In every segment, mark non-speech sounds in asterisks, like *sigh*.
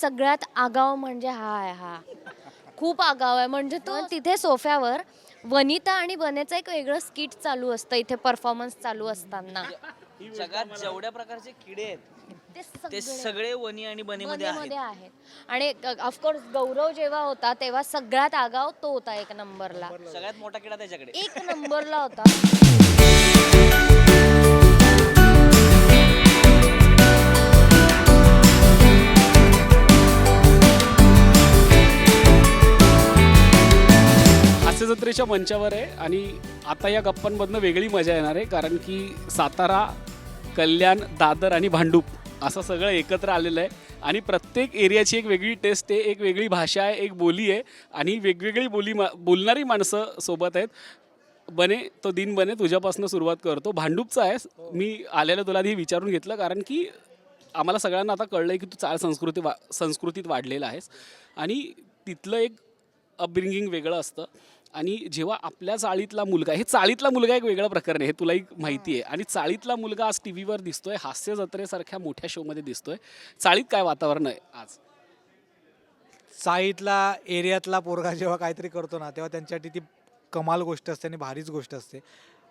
सगळ्यात आगाव म्हणजे हा आहे हा खूप आगाव आहे. म्हणजे तो तिथे सोफ्यावर वनिता आणि बनेचं एक वेगळं स्किट चालू असतं. इथे परफॉर्मन्स चालू असताना. जगात जेवढ्या प्रकारचे किडे आहेत ते ते सगळे सगळे वनी आणि बनीमध्ये आहेत. मध्ये आहेत. आणि ऑफकोर्स गौरव जेव्हा होता तेव्हा सगळ्यात आगाव तो होता एक नंबरला. सगळ्यात मोठा किडा त्याच्याकडे. एक नंबरला होता. हास्य मंचावर आहे आणि आता या गप्पांमधनं वेगळी मजा येणार आहे कारण की सातारा कल्याण दादर आणि भांडूप असं सगळं एकत्र आलेलं आहे. आणि प्रत्येक एरियाची एक वेगळी टेस्ट आहे एक वेगळी भाषा आहे एक बोली आहे आणि वेगवेगळी बोली मा बोलणारी माणसं सोबत आहेत. बने तो दिन बने तुझ्यापासून सुरुवात करतो. भांडूपचा आहे मी आलेलं तुला आधी विचारून घेतलं कारण की आम्हाला सगळ्यांना आता कळलं आहे की तू चाळ संस्कृती वा संस्कृतीत वाढलेला आहेस. आणि तिथलं एक अपब्रिंगिंग वेगळं असतं. आणि जेव्हा आपल्या चाळीतला मुलगा हे चाळीतला मुलगा एक वेगळं प्रकरण आहे हे तुलाही माहिती आहे. आणि चाळीतला मुलगा आज टी व्हीवर दिसतोय हास्य जत्रेसारख्या मोठ्या शोमध्ये दिसतोय. चाळीत काय वातावरण आहे आज? चाळीतला एरियातला पोरगा जेव्हा काहीतरी करतो ना तेव्हा त्यांच्यासाठी ती कमाल गोष्ट असते आणि भारीच गोष्ट असते.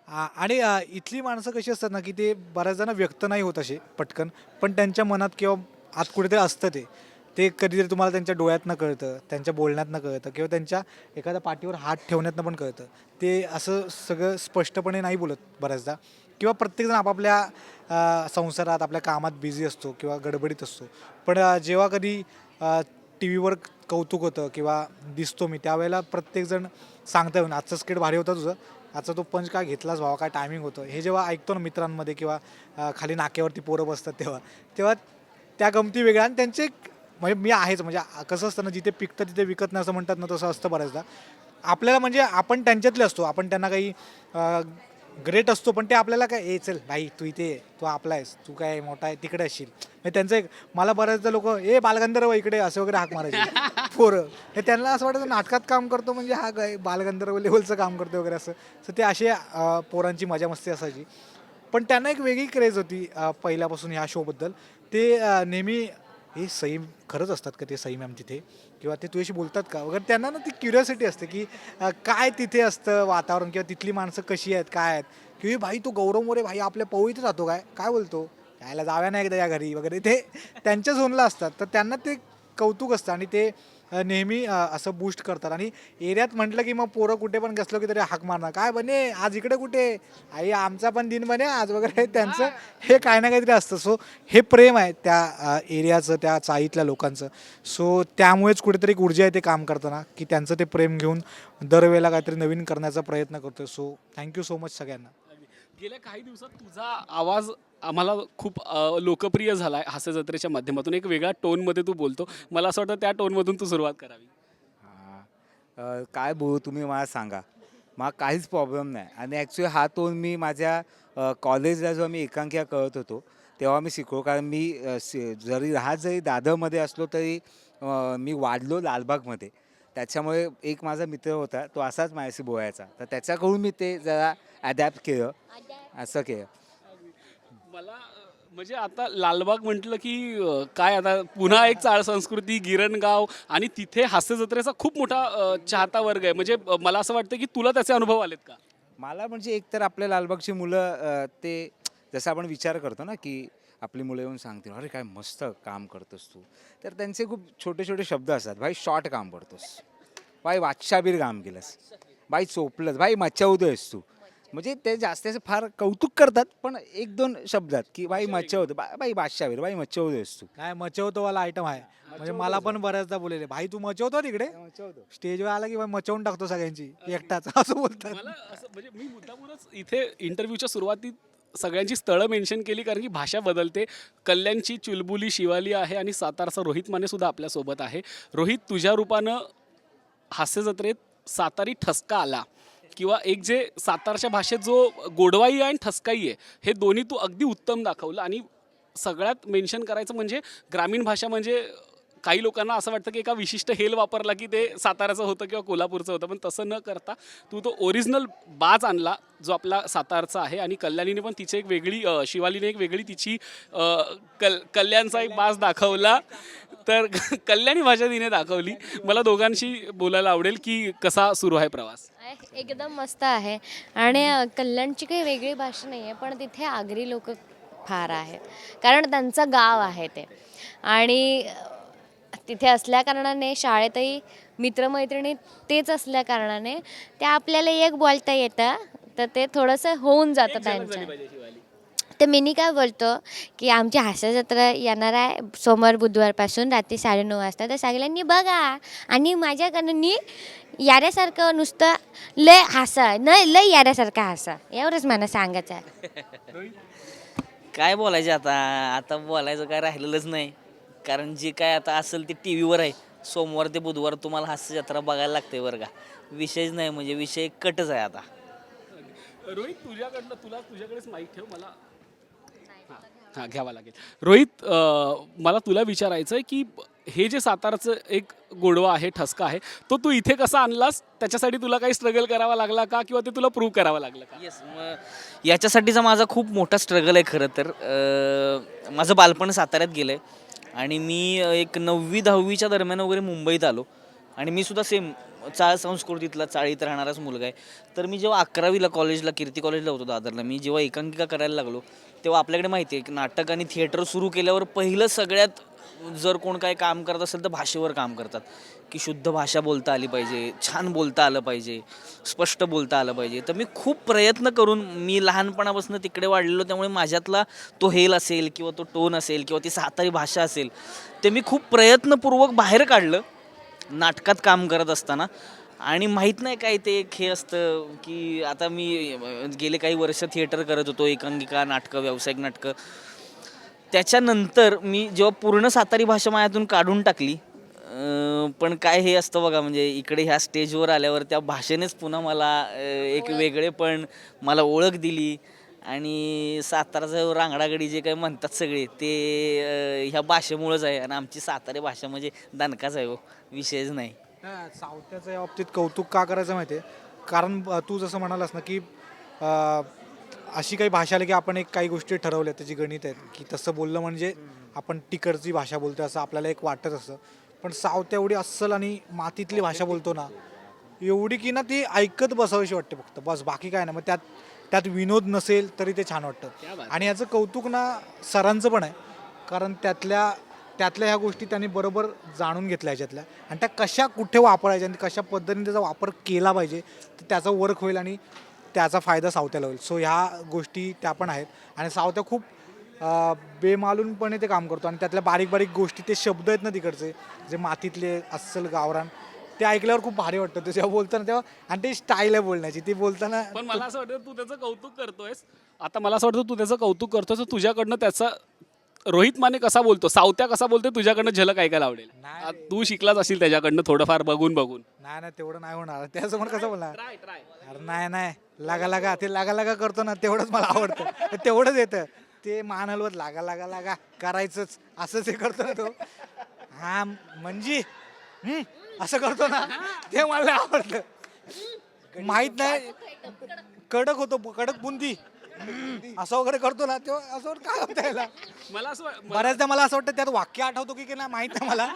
आ- आणि आ, इथली माणसं कशी असतात ना की ते बऱ्याच जण व्यक्त नाही होत असे पटकन पण त्यांच्या मनात किंवा आत कुठेतरी असतं ते. ते कधीतरी तुम्हाला त्यांच्या डोळ्यातनं कळतं त्यांच्या बोलण्यातनं कळतं किंवा त्यांच्या एखाद्या पाठीवर हात ठेवण्यातनं पण कळतं. ते असं सगळं स्पष्टपणे नाही बोलत बऱ्याचदा. किंवा प्रत्येकजण आपापल्या संसारात आपल्या कामात बिझी असतो किंवा गडबडीत असतो. पण जेव्हा कधी टी व्हीवर कौतुक होतं किंवा दिसतो मी त्यावेळेला प्रत्येकजण सांगता येऊन आजचं स्केट भारी होता तुझं आजचा तो पंच काय घेतलाच भावा काय टायमिंग होतं? हे जेव्हा ऐकतो ना मित्रांमध्ये किंवा खाली नाक्यावरती पोरं बसतात तेव्हा तेव्हा त्या गमती वेगळ्या आणि त्यांचे एक- म्हणजे मी आहेच म्हणजे कसं असतं ना जिथे पिकतं तिथे विकत नाही असं म्हणतात ना तसं असतं बऱ्याचदा. आपल्याला म्हणजे आपण त्यांच्यातले असतो आपण त्यांना काही ग्रेट असतो पण ते आपल्याला काय ए चल भाई तू इथे तू आपला आहेस तू काय मोठा आहे तिकडे असशील. म्हणजे त्यांचं एक मला बऱ्याचदा लोक ए बालगंधर्व इकडे असे वगैरे हाक मारायचे. *laughs* पोरं. हे त्यांना असं वाटतं नाटकात काम करतो म्हणजे हा काय बालगंधर्व लेवलचं काम करतो वगैरे असं. तर ते असे पोरांची मजा मस्ती असायची. पण त्यांना एक वेगळी क्रेज होती पहिल्यापासून ह्या शोबद्दल ते नेहमी हे सईम खरंच असतात का ते सई मॅम तिथे किंवा ते तुझ्याशी बोलतात का? वगैरे त्यांना ना ती क्युरियोसिटी असते की काय तिथे असतं वातावरण किंवा तिथली माणसं कशी आहेत काय आहेत? की भाई तो गौरव मोरे भाई आपल्या पवईतच राहतो काय? काय बोलतो? यायला जाव्या नाही एकदा या घरी? वगैरे ते त्यांच्या झोनला असतात. तर त्यांना ते कौतुक असतं आणि ते नेहमी असं बूस्ट करतात. आणि एरियात म्हटलं की मग पोरं कुठे पण कसलं की तरी हाक मारणार. काय बने? आज इकडे कुठे? आई आमचा पण दिन बने आज वगैरे. *laughs* त्यांचं हे. काय ना काहीतरी असतं. सो हे प्रेम आहे त्या एरियाचं त्या चाळीतल्या लोकांचं. सो त्यामुळेच कुठेतरी एक ऊर्जा आहे ते काम करताना की त्यांचं ते प्रेम घेऊन दरवेळेला काहीतरी नवीन करण्याचा प्रयत्न करतोय. सो थँक्यू सो मच सगळ्यांना. गेल्या काही दिवसात तुझा आवाज आम्हाला खूप अ, लोकप्रिय झाला आहे हास्य जत्रेच्या माध्यमातून. एक वेगळ्या टोनमध्ये तू बोलतो. मला असं वाटतं त्या टोनमधून तू सुरुवात करावी. हां. अ, काय बोलू तुम्ही मला सांगा. मला काहीच प्रॉब्लेम नाही. आणि ॲक्च्युली हा टोन मी माझ्या अ, कॉलेजला जेव्हा मी एकांकिका करत होतो तेव्हा मी शिकलो. कारण मी अ, जरी राहत जरी दादरमध्ये असलो तरी अ, मी वाढलो लालबागमध्ये. त्याच्यामुळे एक माझा मित्र होता तो असाच माझ्याशी बोलायचा. तर त्याच्याकडून मी ते जरा ॲडॅप्ट केलं. असं केलं मला म्हणजे आता लालबाग म्हटलं की अ, काय आता पुन्हा एक चाळ संस्कृती गिरणगाव आणि तिथे हास्य जत्रेचा खूप मोठा अ, चाहता वर्ग आहे. म्हणजे अ, मला असं वाटतं की तुला त्याचे अनुभव आलेत का? मला म्हणजे एकतर आपल्या लालबागची मुलं अ, ते जसं आपण विचार करतो ना की आपली मुलं येऊन सांगतील अरे काय मस्त काम करतोस तू. तर त्यांचे खूप छोटे छोटे शब्द असतात. भाई शॉर्ट काम करतोस. भाई वाचाबीर काम केलंस. भाई चोपलंस. भाई मच्छवतोयस तू. म्हणजे ते जास्त असं फार कौतुक करतात पण एक दोन शब्दात की भाई मच्छवतो बाई बादशाबीर भाई मच्छवतोयस तू काय मचवतो वाला आयटम आहे. म्हणजे मला पण बऱ्याचदा बोलले भाई तू मचवतो तिकडे? स्टेजवर आला की भाई मचवून टाकतो सगळ्यांची. एकटाच. *laughs* असं बोलतात. मला असं म्हणजे मी मुद्दामूनच इथे इंटरव्ह्यूच्या सुरुवातीत सगळ्यांची स्थळं मेन्शन केली कारण की भाषा बदलते. कल्याणची चुलबुली शिवाली आहे आणि सातारचा रोहित माने सुद्धा आपल्यासोबत आहे. रोहित तुझ्या रूपानं हास्य जत्रेत सातारी ठसका आला. किंवा एक जे सातारच्या भाषेत जो गोडवाई आहे आणि ठसकाई आहे हे दोन्ही तू अगदी उत्तम दाखवलं. आणि सगळ्यात मेन्शन करायचं म्हणजे ग्रामीण भाषा म्हणजे काही लोकांना असं वाटतं की एका विशिष्ट हेल वापरला की ते साताऱ्याचं होतं किंवा कोल्हापूरचं होतं पण तसं न करता तू तो ओरिजिनल बाज आणला जो आपला सातारचा आहे आणि कल्याणीने पण तिची एक वेगळी शिवालीने एक वेगळी तिची कल कल्याणचा एक बाज दाखवला. तर *laughs* कल्याणी भाषा तिने दाखवली. मला दोघांशी बोलायला आवडेल की कसा सुरू आहे प्रवास. एकदम मस्त आहे. आणि कल्याणची काही वेगळी भाषा नाही आहे पण तिथे आगरी लोक फार आहेत. कारण त्यांचं गाव आहे ते. आणि तिथे असल्या कारणाने शाळेतही मित्रमैत्रिणी तेच असल्या कारणाने ते आपल्याला एक बोलता येतं तर ते थोडंसं होऊन जातं त्यांच्या तर मिनी काय बोलतो की आमची हास्य जत्रा येणार आहे सोमवार बुधवारपासून रात्री साडेनऊ वाजता. तर सगळ्यांनी बघा आणि माझ्याकडनं याऱ्यासारखं नुसतं लय हसा न लय याऱ्यासारखं हसा एवढंच मला सांगायचं आहे. काय बोलायचे आता? आता बोलायचं काय राहिलेलंच नाही. कारण जे काय आता असेल ते टी व्हीवर आहे. सोमवार ते बुधवार तुम्हाला हास्य जत्रा बघायला लागते बरं का. विषयच नाही म्हणजे विषय कटच आहे आता. रोहित तुझ्याकडनं तुला तुझ्याकडेच माहीत ठेव मला हां हां घ्यावा लागेल. रोहित अं, मला तुला विचारायचं आहे की हे जे सातारचं एक गोडवा आहे ठसका आहे तो तू इथे कसा आणलास? त्याच्यासाठी तुला काही स्ट्रगल करावा लागला का? किंवा ते तुला प्रूव्ह करावं लागलं का? येस मग याच्यासाठीचा माझा खूप मोठा स्ट्रगल आहे खरं तर. अं, माझं बालपण साताऱ्यात गेलं आहे आणि मी एक नववी दहावीच्या दरम्यान वगैरे मुंबईत आलो. आणि मी सुद्धा सेम चाळ संस्कृतीतला चाळीत राहणाराच मुलगा आहे. तर मी जेव्हा अकरावीला कॉलेजला कीर्ती कॉलेजला होतो दादरला मी जेव्हा एकांकिका करायला लागलो तेव्हा आपल्याकडे माहिती आहे की नाटक आणि थिएटर सुरू केल्यावर पहिलं सगळ्यात जर कोण काय काम करत असेल तर भाषेवर काम करतात. की शुद्ध भाषा बोलता आली पाहिजे छान बोलता आलं पाहिजे स्पष्ट बोलता आलं पाहिजे. तर मी खूप प्रयत्न करून मी लहानपणापासून तिकडे वाढलेलो त्यामुळे माझ्यातला तो हेल असेल किंवा तो टोन असेल किंवा ती सातारी भाषा असेल ते मी खूप प्रयत्नपूर्वक बाहेर काढलं नाटकात काम करत असताना. आणि माहीत नाही काय ते एक हे असतं की आता मी गेले काही वर्ष थिएटर करत होतो एकांकिका नाटकं व्यावसायिक नाटकं. त्याच्यानंतर मी जेव्हा पूर्ण सातारी भाषा माझ्यातून काढून टाकली अं, पण काय हे असतं बघा म्हणजे इकडे ह्या स्टेजवर आल्यावर त्या भाषेनेच पुन्हा मला अं, एक वेगळेपण मला ओळख दिली. आणि साताराचं रांगडागडी जे काही म्हणतात सगळे ते अं, ह्या भाषेमुळंच आहे. आणि आमची सातारी भाषा म्हणजे दणकाच आहे हो विषयच नाही. हा, सावत्याचं या बाबतीत कौतुक का करायचं माहिती आहे कारण अ, तू जसं म्हणालास ना की अ, अशी काही भाषा आली की आपण एक काही गोष्टी ठरवल्या त्याची गणित आहेत. की तसं बोललं म्हणजे आपण तिकडची भाषा बोलतो असं आपल्याला एक वाटत असतं. पण सावत्या एवढी अस्सल आणि मातीतली भाषा बोलतो ना एवढी की ना ती ऐकत बसावीशी वाटते फक्त. बस बाकी काय ना मग त्यात त्यात विनोद नसेल तरी ते छान वाटतं. आणि याचं कौतुक ना सरांचं पण आहे. कारण त्यातल्या त्यातल्या ह्या गोष्टी त्यांनी बरोबर जाणून घेतल्या ह्याच्यातल्या. आणि त्या कशा कुठे वापरायच्या आणि कशा पद्धतीने त्याचा वापर केला पाहिजे तर त्याचा वर्क होईल आणि त्याचा फायदा सावत्याला होईल. सो ह्या गोष्टी त्या पण आहेत. आणि सावत्या खूप बेमालूनपणे ते काम करतो आणि त्यातल्या बारीक बारीक गोष्टी ते शब्द आहेत ना तिकडचे जे मातीतले अस्सल गावरान ते ऐकल्यावर खूप भारी वाटतं. ते जेव्हा बोलताना तेव्हा आणि ते स्टाईल आहे बोलण्याची ती बोलताना पण मला असं वाटतं तू त्याचं कौतुक करतोयस. आता मला असं वाटतं तू त्याचं कौतुक करतोयस तर तुझ्याकडनं त्याचा रोहित माने कसा बोलतो? सावत्या कसा बोलतो तुझ्याकडनं झलक ऐकायला आवडेल. नाही आ, तू शिकलाच असेल त्याच्याकडनं थोडंफार बघून बघून. नाही नाही तेवढं नाही होणार. त्यासमोर कसं बोलणार? अरे नाही नाही. लागा लागा. ते लागा लागा करतो ना तेवढंच मला आवडतं. तेवढंच येतं. ते मान हलवत लागा लागा लागा. करायचंच. असंच हे करतो ना तो. हा म्हणजे हम्म, असं करतो ना. ते मला आवडतं माहीत नाही. कडक होतो कडक बुंदी. असं वगैरे करतो ना तेव्हा असं काय होतं याला? मला असं वा- बऱ्याचदा मला असं वाटतं त्यात वाक्य आठवतो की की नाही माहीत नाही मला.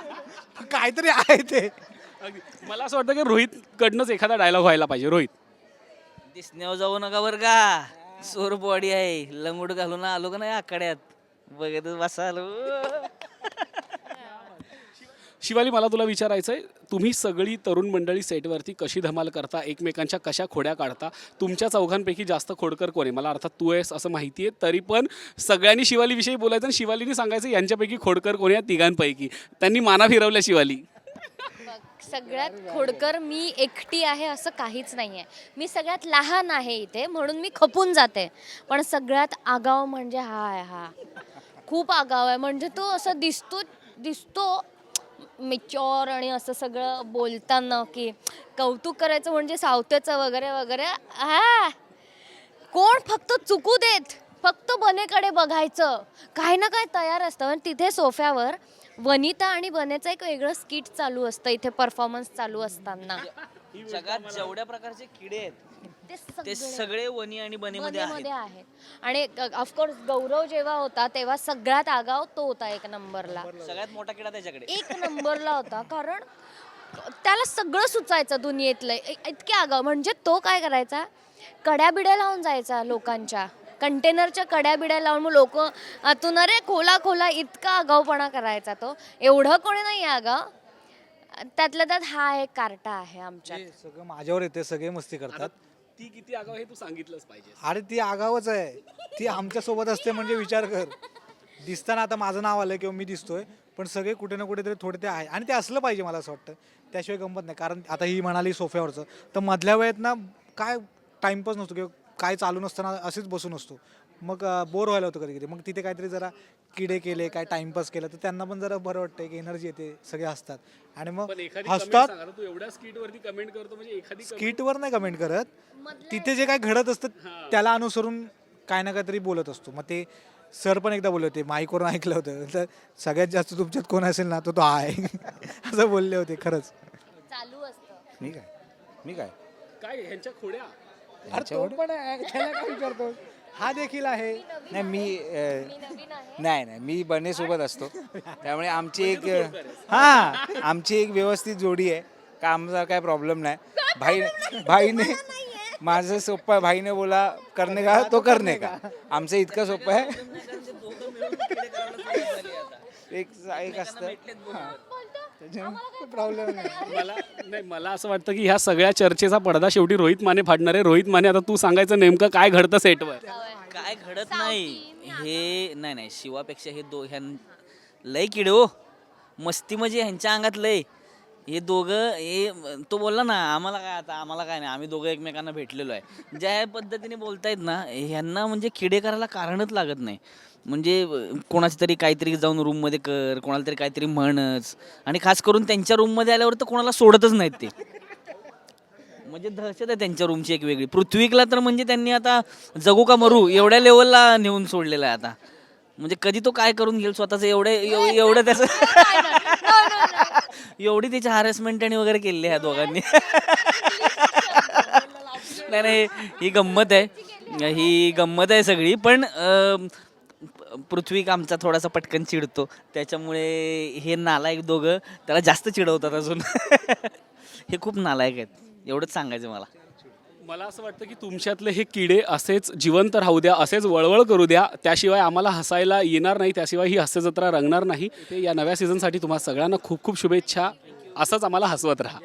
पण काहीतरी आहे ते. अगदी. मला असं वाटतं की रोहित कडनंच एखादा डायलॉग व्हायला पाहिजे. रोहित. दिसण्यावर जाऊ नका बरं का. सोर बॉडी आहे. लंगूड घालून आलो का नाही आकड्यात बघत बसालो. शिवाली मला तुला विचारायचं आहे तुम्ही सगळी तरुण मंडळी सेटवरती कशी धमाल करता? एकमेकांच्या कशा खोड्या काढता? तुमच्या चौघांपैकी जास्त खोडकर कोण आहे? मला अर्थात तू आहेस असं माहिती आहे तरी पण सगळ्यांनी शिवालीविषयी बोलायचं आणि शिवालीने सांगायचं यांच्यापैकी खोडकर कोण आहे? या तिघांपैकी. त्यांनी माना फिरवल्या शिवाली. सगळ्यात खोडकर मी एकटी आहे असं काहीच नाही आहे मी सगळ्यात लहान आहे इथे म्हणून मी खपून जाते. पण सगळ्यात आगाव म्हणजे हा आहे हा. खूप आगाव आहे. म्हणजे तो असं दिसतो दिसतो मेच्युअर आणि असं सगळं बोलताना की कौतुक करायचं म्हणजे सावत्याचं वगैरे वगैरे. हा. कोण फक्त चुकू देत? फक्त बनेकडे बघायचं. काही ना काही तयार असतं आणि तिथे सोफ्यावर वनिता आणि बनेचं एक वेगळं स्किट चालू असतं इथे परफॉर्मन्स चालू असताना. जगात जेवढ्या प्रकारचे किडे आहेत ते ते सगळे सगळे वनी आणि बनेमध्ये आहेत. मध्ये आहेत. आणि ऑफकोर्स गौरव जेव्हा होता तेव्हा सगळ्यात आगाव तो होता एक नंबरला. सगळ्यात मोठा किडा त्याच्याकडे. एक नंबरला होता कारण त्याला सगळं सुचायचं दुनियेतलं. इ- इतके आगाव. म्हणजे तो काय करायचा? कड्या बिड्या लावून जायचा लोकांच्या. कंटेनरच्या कड्या बिड्या लावून मग लोक आतून अरे खोला खोला इतका आगाऊपणा करायचा तो. एवढं कोणी नाही आगाव. त्यातल्या त्यात हा एक कार्टा आहे आमच्यात. हे सगळं माझ्यावर येते सगळे मस्ती करतात. ती किती आगाव हे तू सांगितलंच पाहिजे अरे ती आगावच आहे. ती आमच्यासोबत असते म्हणजे विचार कर. दिसताना आता माझं नाव आलं किंवा मी दिसतोय पण सगळे कुठे ना कुठेतरी थोडे ते आहे. आणि ते असलं पाहिजे मला असं वाटतं. त्याशिवाय गंमत नाही. कारण आता ही म्हणाली सोफ्यावरचं. तर मधल्या वेळेत ना काय टाइमपास नसतो किंवा काय चालू नसताना असेच बसून असतो. मग बोर व्हायला होतं कधी कधी मग तिथे काहीतरी जरा किडे केले काय टाइमपास केलं तर त्यांना पण जरा बरं वाटतं एक एनर्जी येते सगळे हसतात. आणि मग हसतात. तू एवढ्या कमेंट करतो म्हणजे एखादी स्किटवर नाही कमेंट करत. तिथे जे काय घडत असतं त्याला अनुसरून काय ना काहीतरी बोलत असतो. मग ते सर पण एकदा बोलले होते माईकवरून ऐकलं होतं. तर सगळ्यात जास्त तुमच्यात कोण असेल ना तो तो आहे. *laughs* असं बोलले होते खरंच. चालू असतं. मी काय? मी काय? काय ह्यांच्या खोड्या? अरे तो पण आहे त्याला काय विचारतो? हा देखील आहे. नाही मी अ, मी नवीन आहे. नाही नाही मी बनेसोबत असतो. त्यामुळे आमची एक हां आमची एक व्यवस्थित जोडी आहे. का आमचा काय प्रॉब्लेम नाही? भाई भाईने माझं सोपं आहे. भाईने बोला करणे का? तो करणे का? आमचं इतकं सोपं आहे. एक एक असतं. प्रॉब्लेम नाही. मला नाही मला असं वाटतं की ह्या सगळ्या चर्चेचा पडदा शेवटी रोहित माने फाडणार आहे. रोहित माने आता तू सांगायचं नेमकं काय घडतं सेटवर काय घडत नाही. हे नाही. नाही शिवापेक्षा हे दो ह्यां लय किडे हो. मस्ती म्हणजे ह्यांच्या अंगात लय. हे दोघं हे तो बोलला ना आम्हाला काय आता आम्हाला काय नाही आम्ही दोघं एकमेकांना भेटलेलो आहे. ज्या पद्धतीने बोलतायत ना ह्यांना म्हणजे किडे करायला कारणच लागत नाही. म्हणजे कोणाची तरी काहीतरी जाऊन रूममध्ये कर कोणाला तरी काहीतरी म्हणच आणि खास करून त्यांच्या रूममध्ये आल्यावर तर कोणाला सोडतच नाहीत ते. म्हणजे दहशत आहे त्यांच्या रूमची एक वेगळी. पृथ्वीकला तर म्हणजे त्यांनी आता जगू का मरू एवढ्या लेवलला नेऊन सोडलेला आहे आता. म्हणजे कधी तो काय करून घेईल स्वतःचं एवढे एवढं त्याचं एवढी त्याची हॅरेसमेंट आणि वगैरे केलेली आहे दोघांनी. नाही नाही ही गंमत आहे. ही गंमत आहे सगळी पण पृथ्वीक पृथ्वी आमचा थोडासा पटकन चिडतो. त्याच्यामुळे हे नालायक दोघं त्याला जास्त चिडवतात अजून. *laughs* हे खूप नालायक आहेत. एवढंच सांगायचं मला. मला असं वाटतं की तुमच्यातले हे किडे असेच जिवंत राहू द्या असेच वळवळ करू द्या त्याशिवाय आम्हाला हसायला येणार नाही त्याशिवाय ही हास्य जत्रा रंगणार नाही. ते या नव्या सीझनसाठी तुम्हाला सगळ्यांना खूप खूप शुभेच्छा. असंच आम्हाला हसवत राहा.